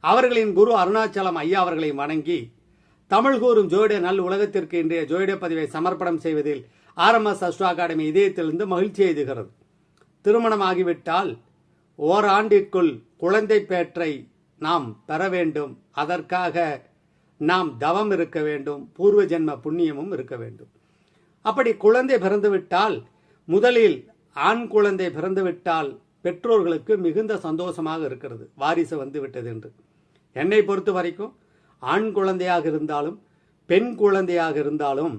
அவர்களின் குரு அருணாச்சலம் ஐயா அவர்களை வணங்கி தமிழ் கூறும் ஜோதிட நல் உலகத்திற்கு இன்றைய ஜோதிட பதிவை சமர்ப்பணம் செய்வதில் ஆர்எம்எஸ் அஸ்ட்ரோ அகாடமி இதயத்திலிருந்து மகிழ்ச்சி எய்துகிறது திருமணமாகிவிட்டால் ஓராண்டிற்குள் குழந்தை பேற்றை நாம் பெற வேண்டும். அதற்காக நாம் தவம் இருக்க வேண்டும். பூர்வ ஜென்ம புண்ணியமும் இருக்க வேண்டும். அப்படி குழந்தை பிறந்துவிட்டால் முதலில் ஆண் குழந்தை பிறந்துவிட்டால் பெற்றோர்களுக்கு மிகுந்த சந்தோஷமாக இருக்கிறது. வாரிசு வந்து விட்டது என்று. என்னை பொறுத்த வரைக்கும் ஆண் குழந்தையாக இருந்தாலும் பெண் குழந்தையாக இருந்தாலும்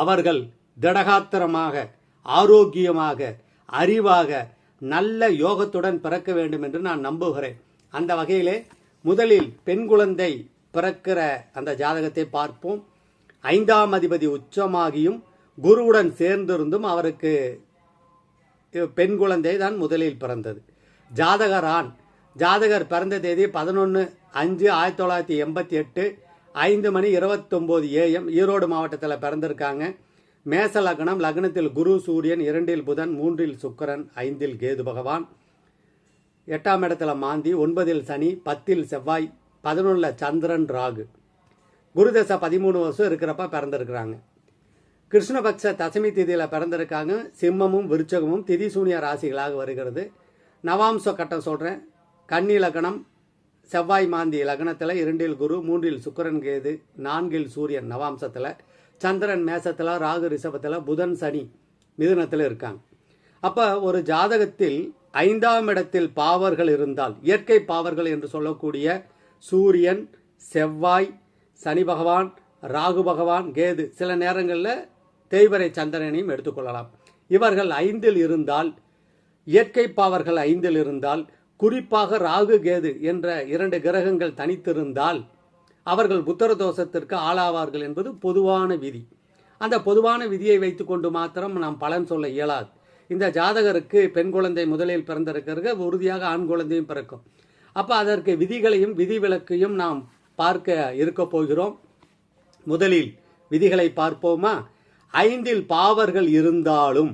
அவர்கள் திடகாத்திரமாக ஆரோக்கியமாக அறிவாக நல்ல யோகத்துடன் பிறக்க வேண்டும் என்று நான் நம்புகிறேன். அந்த வகையிலே முதலில் பெண் குழந்தை பிறக்கிற அந்த ஜாதகத்தை பார்ப்போம். ஐந்தாம் அதிபதி உச்சமாகியும் குருவுடன் சேர்ந்திருந்தும் அவருக்கு பெண் குழந்தை தான் முதலில் பிறந்தது. ஜாதகரான் ஜாதகர் பிறந்த தேதி பதினொன்று அஞ்சு ஆயிரத்தி தொள்ளாயிரத்தி எண்பத்தி எட்டு ஐந்து மணி இருபத்தொம்போது ஏஎம் ஈரோடு மாவட்டத்தில் பிறந்திருக்காங்க. மேச லக்னம் லக்னத்தில் குரு சூரியன் இரண்டில் புதன் மூன்றில் சுக்கிரன் ஐந்தில் கேது பகவான். எட்டாம் இடத்துல மாந்தி ஒன்பதில் சனி பத்தில் செவ்வாய் பதினொன்றில் சந்திரன் ராகு. குருதசை பதிமூணு வருஷம் இருக்கிறப்ப பிறந்திருக்கிறாங்க. கிருஷ்ணபக்ஷ தசமி திதியில் பிறந்திருக்காங்க. சிம்மமும் விருச்சகமும் திதி சூனிய ராசிகளாக வருகிறது. நவாம்ச கட்டம் சொல்கிறேன் கன்னி லக்னம் செவ்வாய் மாந்தி லக்னத்தில் இரண்டில் குரு மூன்றில் சுக்கிரன் கேது நான்கில் சூரியன் நவாம்சத்தில் சந்திரன் மேசத்தில் ராகு ரிஷபத்தில் புதன் சனி மிதுனத்தில் இருக்காங்க. அப்போ ஒரு ஜாதகத்தில் ஐந்தாம் இடத்தில் பாவர்கள் இருந்தால் இயற்கை பாவர்கள் என்று சொல்லக்கூடிய சூரியன் செவ்வாய் சனி பகவான் ராகு பகவான் கேது சில நேரங்களில் தேய்வரை சந்திரனையும் எடுத்துக்கொள்ளலாம். இவர்கள் ஐந்தில் இருந்தால் இயற்கை பாவர்கள் ஐந்தில் இருந்தால் குறிப்பாக ராகு கேது என்ற இரண்டு கிரகங்கள் தனித்திருந்தால் அவர்கள் புத்தர தோஷத்திற்கு ஆளாவார்கள் என்பது பொதுவான விதி. அந்த பொதுவான விதியை வைத்துக்கொண்டு மாத்திரம் நாம் பலன் சொல்ல இயலாது. இந்த ஜாதகருக்கு பெண் குழந்தை முதலில் பிறந்திருக்கிறது உறுதியாக ஆண் குழந்தையும் பிறக்கும். அப்போ அதற்கு விதிகளையும் விதிவிலக்கையும் நாம் பார்க்க இருக்க போகிறோம். முதலில் விதிகளை பார்ப்போமா? ஐந்தில் பாவர்கள் இருந்தாலும்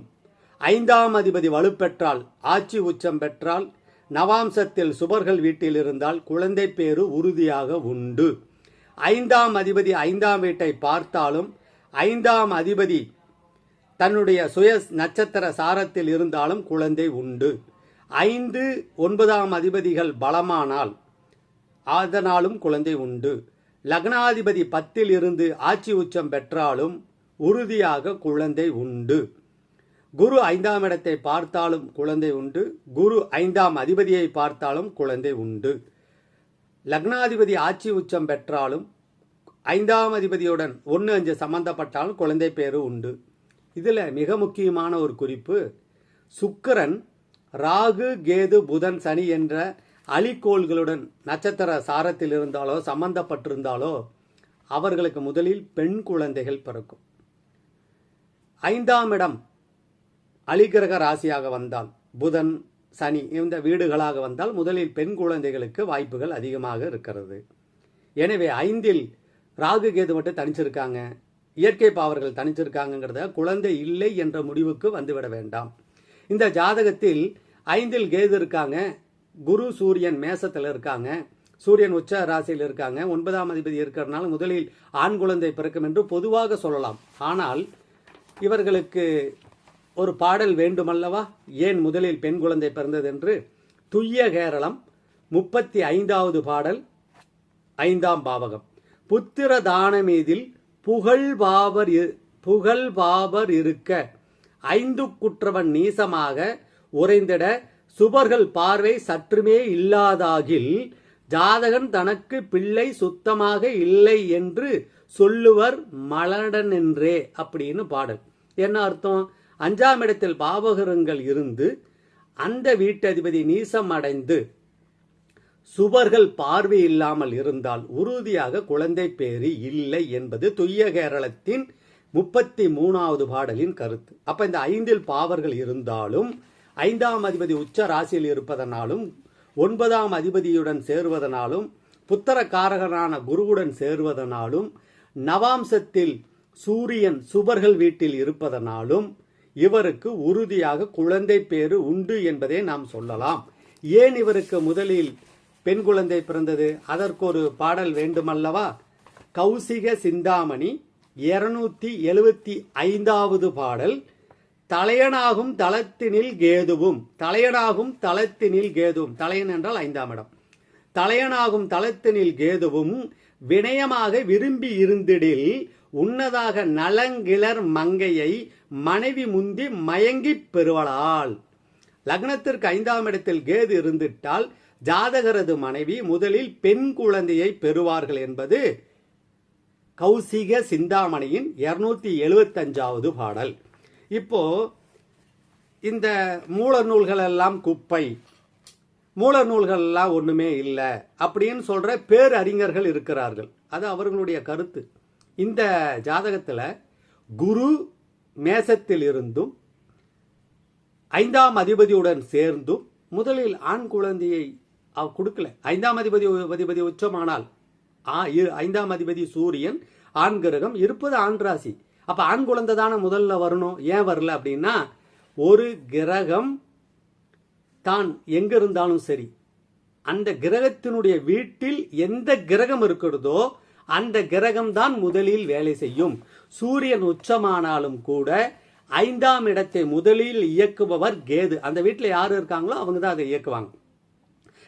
ஐந்தாம் அதிபதி வலுப்பெற்றால் ஆட்சி உச்சம் பெற்றால் நவாம்சத்தில் சுபர்கள் வீட்டில் இருந்தால் குழந்தை பேரு உறுதியாக உண்டு. ஐந்தாம் அதிபதி ஐந்தாம் வீட்டை பார்த்தாலும் ஐந்தாம் அதிபதி தன்னுடைய சுய நட்சத்திர சாரத்தில் இருந்தாலும் குழந்தை உண்டு. ஐந்து ஒன்பதாம் அதிபதிகள் பலமானால் அதனாலும் குழந்தை உண்டு. லக்னாதிபதி பத்தில் இருந்து ஆட்சி உச்சம் பெற்றாலும் உறுதியாக குழந்தை உண்டு. குரு ஐந்தாம் இடத்தை பார்த்தாலும் குழந்தை உண்டு. குரு ஐந்தாம் அதிபதியை பார்த்தாலும் குழந்தை உண்டு. லக்னாதிபதி ஆட்சி உச்சம் பெற்றாலும் ஐந்தாம் அதிபதியுடன் ஒன்று அஞ்சு சம்பந்தப்பட்டாலும் குழந்தை பேரு உண்டு. இதில் மிக முக்கியமான ஒரு குறிப்பு சுக்கரன் ராகு கேது புதன் சனி என்ற அலிக்கோள்களுடன் நட்சத்திர சாரத்தில் இருந்தாலோ சம்பந்தப்பட்டிருந்தாலோ அவர்களுக்கு முதலில் பெண் குழந்தைகள் பிறக்கும். ஐந்தாம் இடம் அலிகிரக ராசியாக வந்தால் புதன் சனி இந்த வீடுகளாக வந்தால் முதலில் பெண் குழந்தைகளுக்கு வாய்ப்புகள் அதிகமாக இருக்கிறது. எனவே ஐந்தில் ராகு கேது மட்டும் தனிச்சிருக்காங்க. இயற்கை பாவர்கள் தனிச்சிருக்காங்கிறத குழந்தை இல்லை என்ற முடிவுக்கு வந்துவிட வேண்டாம். இந்த ஜாதகத்தில் ஐந்தில் கேது இருக்காங்க. குரு சூரியன் மேசத்தில் இருக்காங்க. சூரியன் உச்ச ராசியில் இருக்காங்க. ஒன்பதாம் அதிபதி இருக்கிறதுனால முதலில் ஆண் குழந்தை பிறக்கும் என்று பொதுவாக சொல்லலாம். ஆனால் இவர்களுக்கு ஒரு பாடல் வேண்டுமல்லவா? ஏன் முதலில் பெண் குழந்தை பிறந்தது என்று துய்ய கேரளம் முப்பத்தி ஐந்தாவது பாடல் ஐந்தாம் பாவகம். புத்திர தானமீதில் புகழ் பாவர் இரு- புகழ் பாவர் இருக்க ஐந்து குற்றவன் நீசமாக உறைந்திட சுபர்கள் பார்வை சற்றுமே இல்லாதாகில் ஜாதகன் தனக்கு பிள்ளை சுத்தமாக இல்லை என்று சொல்லுவர் மலடன் என்றே அப்படின்னு பாடல். என்ன அர்த்தம்? அஞ்சாம் இடத்தில் பாவகரங்கள் இருந்து அந்த வீட்டதிபதி நீசம் அடைந்து சுவர்கள் பார்வை இல்லாமல் இருந்தால் உறுதியாக குழந்தை பேறு இல்லை என்பது துய்ய கேரளத்தின் முப்பத்தி மூணாவது பாடலின் கருத்து. அப்ப இந்த ஐந்தில் பாவர்கள் இருந்தாலும் ஐந்தாம் அதிபதி உச்ச ராசியில் இருப்பதனாலும் ஒன்பதாம் அதிபதியுடன் சேருவதனாலும் புத்தரக்காரகனான குருவுடன் சேருவதனாலும் நவாம்சத்தில் சூரியன் சுபர்கள் வீட்டில் இருப்பதனாலும் இவருக்கு உறுதியாக குழந்தை பேறு உண்டு என்பதை நாம் சொல்லலாம். ஏன் இவருக்கு முதலில் பெண் குழந்தை பிறந்தது? அதற்கு ஒரு பாடல் வேண்டுமல்லவா? கௌசிக சிந்தாமணி இருநூத்தி எழுவத்தி ஐந்தாவது பாடல். தலையனாகும் தளத்தினில் கேதுவும் தலையனாகும் தளத்தினில் கேதுவும் தலையன் என்றால் ஐந்தாம் இடம். தலையனாகும் தளத்தினில் கேதுவும் வினயமாக விரும்பி இருந்திடில் உன்னதாக நலங்கிளர் மங்கையை மனைவி முந்தி மயங்கிப் பெறுவளால் லக்னத்திற்கு ஐந்தாம் இடத்தில் கேது இருந்துட்டால் ஜாதகரது மனைவி முதலில் பெண் குழந்தையை பெறுவார்கள் என்பது கௌசிக சிந்தாமணியின் இருநூத்தி எழுபத்தஞ்சாவது பாடல். இப்போ இந்த மூல நூல்கள் எல்லாம் குப்பை. மூல நூல்கள் எல்லாம் ஒண்ணுமே இல்லை அப்படின்னு சொல்ற பேரறிஞர்கள் இருக்கிறார்கள். அது அவர்களுடைய கருத்து. இந்த ஜாதகத்துல குரு மேசத்தில் இருந்தும் ஐந்தாம் அதிபதியுடன் சேர்ந்தும் முதலில் ஆண் குழந்தையை கொடுக்கல. ஐந்தாம் அதிபதி அதிபதி உச்சமானால் ஆ- இரு- ஐந்தாம் அதிபதி சூரியன் ஆண் கிரகம் இருப்பது ஆண் ராசி. அப்ப ஆண் குழந்தை தானே முதல்ல வரணும் ஏன் வரல அப்படின்னா ஒரு கிரகம் தான் எங்க இருந்தாலும் சரி அந்த கிரகத்தினுடைய வீட்டில் எந்த கிரகம் இருக்கிறதோ அந்த கிரகம் தான் முதலில் வேலை செய்யும். சூரியன் உச்சமானாலும் கூட ஐந்தாம் இடத்தை முதலில் இயக்குபவர் கேது. அந்த வீட்டில் யார் இருக்காங்களோ அவங்க தான் அதை இயக்குவாங்க.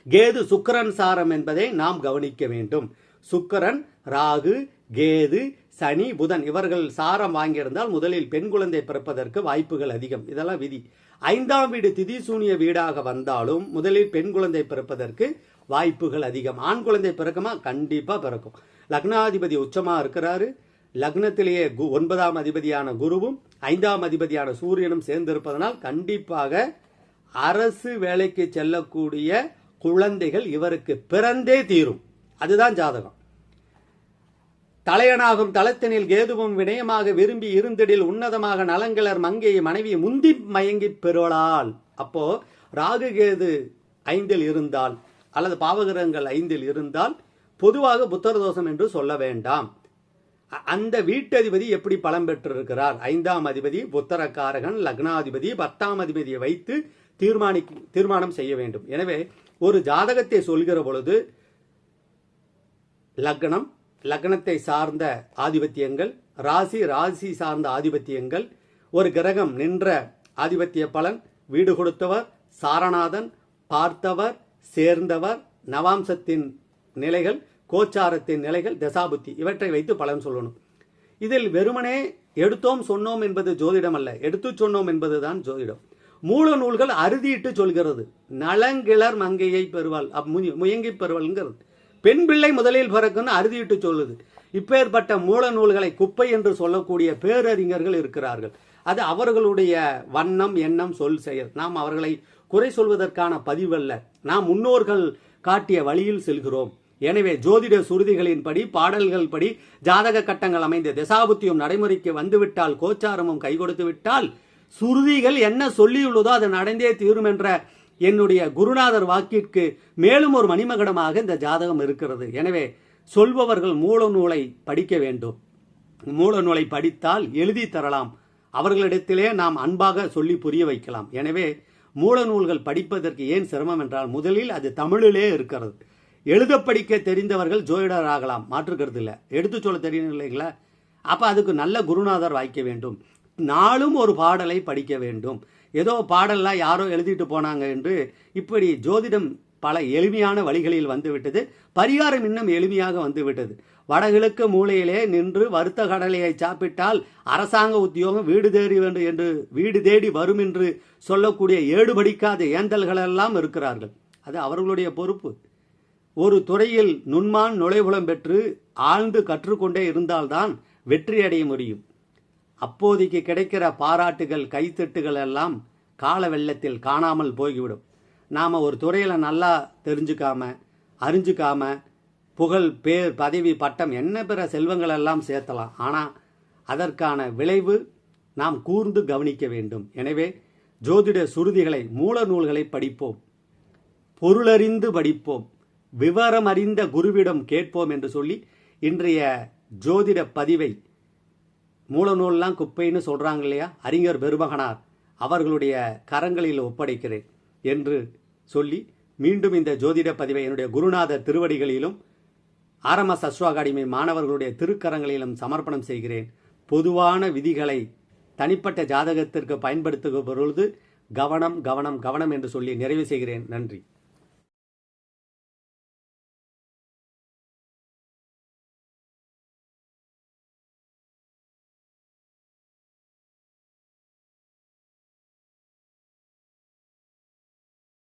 கேது சுக்கரன் சாரம் என்பதை நாம் கவனிக்க வேண்டும். சுக்கரன் ராகு கேது சனி புதன் இவர்கள் சாரம் வாங்கியிருந்தால் முதலில் பெண் குழந்தை பிறப்பதற்கு வாய்ப்புகள் அதிகம். இதெல்லாம் விதி. ஐந்தாம் வீடு திதி சூனிய வீடாக வந்தாலும் முதலில் பெண் குழந்தை பிறப்பதற்கு வாய்ப்புகள் அதிகம். ஆண் குழந்தை பிறக்குமா? கண்டிப்பாக பிறக்கும். லக்னாதிபதி உச்சமாக இருக்கிறாரு. லக்னத்திலேயே கு- ஒன்பதாம் அதிபதியான குருவும் ஐந்தாம் அதிபதியான சூரியனும் சேர்ந்திருப்பதனால் கண்டிப்பாக அரசு வேலைக்கு செல்லக்கூடிய குழந்தைகள் இவருக்கு பிறந்தே தீரும். அதுதான் ஜாதகம். தலையனாகும் தளத்தினில் கேதுவும் வினயமாக விரும்பி இருந்திடில் உன்னதமாக நலங்கிளர் மங்கையை மனைவி முந்தி மயங்கி பெறுவளால். அப்போ ராகு கேது ஐந்தில் இருந்தால் அல்லது பாவகிரகங்கள் ஐந்தில் இருந்தால் பொதுவாக புத்தர தோஷம் என்று சொல்ல வேண்டாம். அந்த வீட்டதிபதி எப்படி பலம் பெற்றிருக்கிறார்? ஐந்தாம் அதிபதி புத்தரக்காரகன் லக்னாதிபதி பத்தாம் அதிபதியை வைத்து தீர்மானி தீர்மானம் செய்ய வேண்டும். எனவே ஒரு ஜாதகத்தை சொல்கிற பொழுது லக்னம் லக்னத்தை சார்ந்த ஆதிபத்தியங்கள் ராசி ராசி சார்ந்த ஆதிபத்தியங்கள் ஒரு கிரகம் நின்ற ஆதிபத்திய பலன் வீடு கொடுத்தவர் சாரநாதன் பார்த்தவர் சேர்ந்தவர் நவாம்சத்தின் நிலைகள் கோச்சாரத்தின் நிலைகள் தசாபுத்தி இவற்றை வைத்து பலன் சொல்லணும். இதில் வெறுமனே எடுத்தோம் சொன்னோம் என்பது ஜோதிடம் அல்ல. எடுத்து சொன்னோம் என்பதுதான் ஜோதிடம். மூல நூல்கள் அறுதியிட்டு சொல்கிறது. நலங்கிளர் மங்கையை பெறுவாள் அப் முய- முயங்கி பெறுவாள்ங்கிறது. பெண் பிள்ளை முதலில் பிறக்குன்னு அறுதியிட்டு சொல்லுது. இப்பேற்பட்ட மூல நூல்களை குப்பை என்று சொல்லக்கூடிய பேரறிஞர்கள் இருக்கிறார்கள். அது அவர்களுடைய வண்ணம் எண்ணம் சொல் செயல். நாம் அவர்களை குறை சொல்வதற்கான பதிவல்ல. நாம் முன்னோர்கள் காட்டிய வழியில் செல்கிறோம். எனவே ஜோதிட சுருதிகளின்படி பாடல்கள் படி ஜாதக கட்டங்கள் அமைந்த திசாபுத்தியும் நடைமுறைக்கு வந்துவிட்டால் கோச்சாரமும் கை கொடுத்து விட்டால் சுருதிகள் என்ன சொல்லியுள்ளதோ அது நடந்தே தீரும் என்ற என்னுடைய குருநாதர் வாக்கிற்கு மேலும் ஒரு மணிமகடமாக இந்த ஜாதகம் இருக்கிறது. எனவே சொல்பவர்கள் மூல நூலை படிக்க வேண்டும். மூல நூலை படித்தால் எழுதி தரலாம். அவர்களிடத்திலே நாம் அன்பாக சொல்லி புரிய வைக்கலாம். எனவே மூல நூல்கள் படிப்பதற்கு ஏன் சிரமம் என்றால் முதலில் அது தமிழிலே இருக்கிறது. எழுத படிக்க தெரிந்தவர்கள் ஜோதிடர் ஆகலாம். மாற்றுக்கிறது இல்லை. எடுத்து சொல்ல தெரியும் இல்லைங்களா அப்போ அதுக்கு நல்ல குருநாதர் வாய்க்க வேண்டும். நாளும் ஒரு பாடலை படிக்க வேண்டும். ஏதோ பாடல்லாம் யாரோ எழுதிட்டு போனாங்க என்று இப்படி ஜோதிடம் பல எளிமையான வழிகளில் வந்துவிட்டது. பரிகாரம் இன்னும் எளிமையாக வந்துவிட்டது. வடகிழக்கு மூலையிலே நின்று வருத்த கடலையை சாப்பிட்டால் அரசாங்க உத்தியோகம் வீடு தேடி வேண்டும் என்று வீடு தேடி வரும் என்று சொல்லக்கூடிய ஏடு படிக்காத ஏந்தல்களெல்லாம் இருக்கிறார்கள். அது அவர்களுடைய பொறுப்பு. ஒரு துறையில் நுண்மான் நுழைவுலம் பெற்று ஆழ்ந்து கற்றுக்கொண்டே இருந்தால்தான் வெற்றி அடைய முடியும். அப்போதைக்கு கிடைக்கிற பாராட்டுகள் கைத்தட்டுகள் எல்லாம் கால வெள்ளத்தில் காணாமல் போய்விடும். நாம் ஒரு துறையில் நல்லா தெரிஞ்சுக்காம அறிஞ்சுக்காம புகழ் பேர் பதவி பட்டம் என்ன பிற செல்வங்கள் எல்லாம் சேர்த்தலாம். ஆனால் அதற்கான விளைவு நாம் கூர்ந்து கவனிக்க வேண்டும். எனவே ஜோதிட சுருதிகளை மூல நூல்களை படிப்போம். பொருளறிந்து படிப்போம். விவரம் அறிந்த குருவிடம் கேட்போம் என்று சொல்லி இன்றைய ஜோதிட பதிவை மூலநூல்லாம் குப்பைன்னு சொல்கிறாங்க இல்லையா? அறிஞர் பெருமகனார் அவர்களுடைய கரங்களில் ஒப்படைக்கிறேன் என்று சொல்லி மீண்டும் இந்த ஜோதிட பதிவை என்னுடைய குருநாதர் திருவடிகளிலும் ஆர்எம்எஸ் அஸ்வா அகாடமி மாணவர்களுடைய திருக்கரங்களிலும் சமர்ப்பணம் செய்கிறேன். பொதுவான விதிகளை தனிப்பட்ட ஜாதகத்திற்கு பயன்படுத்துகிற பொழுது கவனம் கவனம் கவனம் என்று சொல்லி நிறைவு செய்கிறேன். நன்றி.